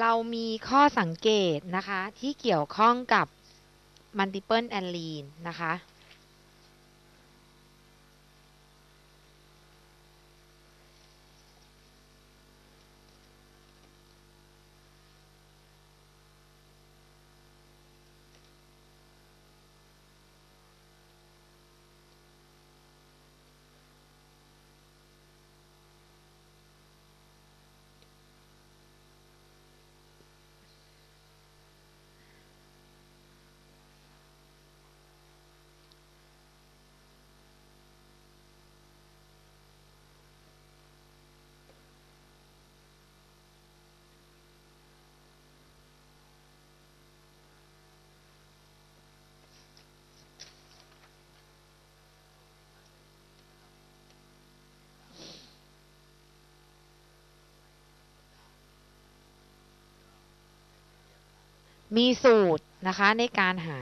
เรามีข้อสังเกตนะคะที่เกี่ยวข้องกับ multiple allele นะคะ มีสูตรนะคะในการหา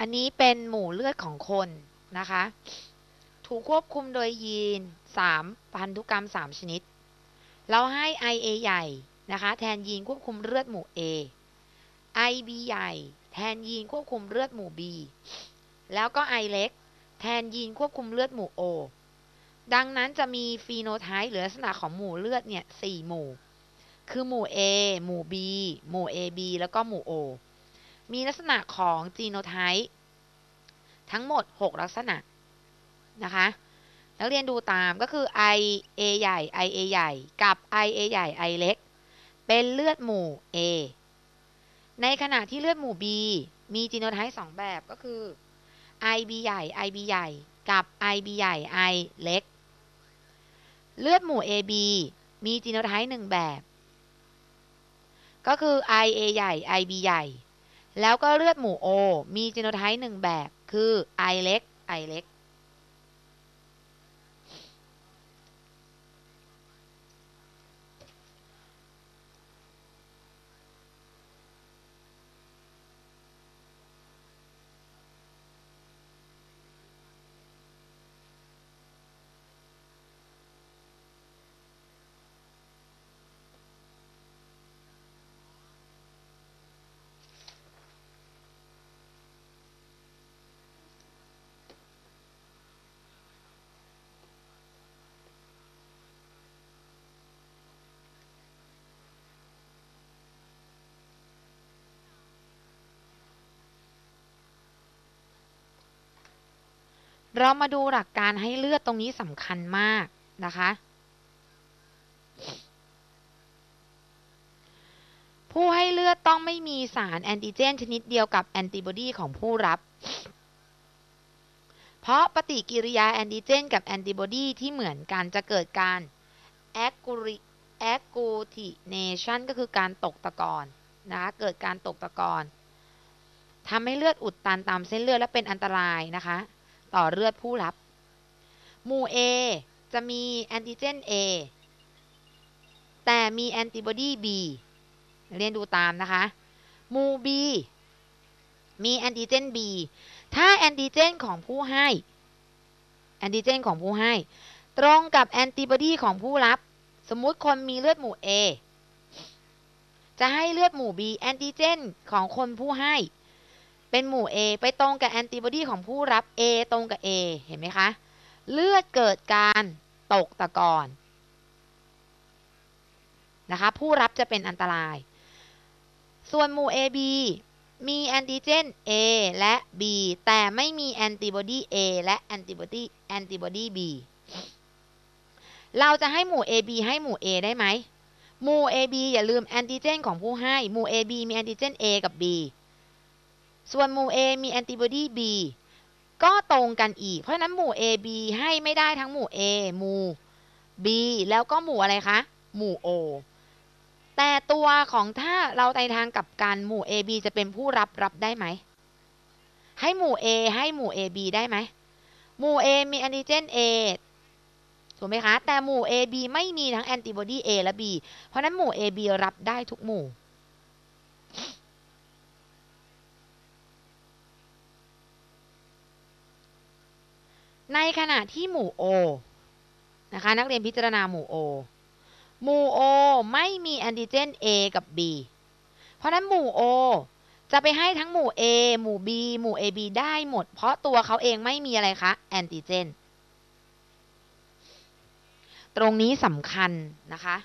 อันนี้เป็นหมู่เลือดของคนนะคะ ถูกควบคุมโดยยีน 3 พันธุกรรม 3 ชนิด เราให้ IA ใหญ่นะคะแทนยีนควบคุมเลือดหมู่ A IB ใหญ่ แทนยีนควบคุมเลือดหมู่ B แล้วก็ I เล็ก แทนยีนควบคุมเลือดหมู่ O ดังนั้นจะมีฟีโนไทป์หรือลักษณะของหมู่เลือดเนี่ย4หมู่ คือหมู่ A หมู่ B หมู่ AB แล้วก็หมู่ O มีลักษณะของจีโนไทป์ทั้งหมด 6 ลักษณะนะคะนักเรียนดูตามก็คือ I A ใหญ่ I A ใหญ่ กับ I A ใหญ่ I เล็ก เป็นเลือดหมู่ A ในขณะที่เลือดหมู่ B มีจีโนไทป์2แบบก็คือ I B ใหญ่ I B ใหญ่ กับ I B ใหญ่ I เล็ก เลือดหมู่ A B มีจีโนไทป์1แบบ ก็คือ I A ใหญ่ I B ใหญ่ แล้วก็เลือดหมู่ O มีจีโนไทป์หนึ่งแบบคือ I เล็ก I เล็ก เรามาดูหลักการให้เลือดตรงนี้สำคัญมากนะคะ ผู้ให้เลือดต้องไม่มีสารแอนติเจนชนิดเดียวกับแอนติบอดีของผู้รับ เพราะปฏิกิริยาแอนติเจนกับแอนติบอดีที่เหมือนกันจะเกิดการแอ g กูริแอ g กูทิเนชันก็คือการตกตะกอนนะคะเกิดการตกตะกอนทำให้เลือดอุดตันตามเส้นเลือดและเป็นอันตรายนะคะ ต่อเลือดผู้รับ หมู่ A จะมีแอนติเจน A แต่มีแอนติบอดี B เรียนดูตามนะคะ หมู่ B มีแอนติเจน B ถ้าแอนติเจนของผู้ให้แอนติเจนของผู้ให้ ตรงกับแอนติบอดีของผู้รับ สมมุติคนมีเลือดหมู่ A จะให้เลือดหมู่ B แอนติเจนของคนผู้ให้ เป็นหมู่ A ไปตรงกับแอนติบอดีของผู้รับ A ตรงกับ A เห็นไหมคะ เลือดเกิดการตกตะกอนนะคะผู้รับจะเป็นอันตราย ส่วนหมู่ AB มีแอนติเจน A และ B แต่ไม่มีแอนติบอดี A และแอนติบอดีแอนติบอดี B เราจะให้หมู่ AB ให้หมู่ A ได้ไหมหมู่ AB อย่าลืมแอนติเจนของผู้ให้ หมู่ AB มีแอนติเจน A กับ B ส่วนหมู่ A มีแอนติบอดี B ก็ตรงกันอีก เพราะฉะนั้นหมู่ AB ให้ไม่ได้ทั้งหมู่ A หมู่ B แล้วก็หมู่อะไรคะ หมู่ O แต่ตัวของถ้าเราในทางกับการหมู่ AB จะเป็นผู้รับรับได้ไหม ให้หมู่ A ให้หมู่ AB ได้ไหม หมู่ A มีแอนติเจน A ถูกไหมคะ แต่หมู่ AB ไม่มีทั้งแอนติบอดี A และ B เพราะนั้นหมู่ AB รับได้ทุกหมู่ ในขณะที่หมู่โอนะคะนักเรียนพิจารณาหมู่โอหมู่โอไม่มีแอนติเจน A กับ B เพราะนั้นหมู่โอจะไปให้ทั้งหมู่ A หมู่ B หมู่ AB ได้หมด เพราะตัวเขาเองไม่มีอะไรคะแอนติเจน ตรงนี้สำคัญนะคะ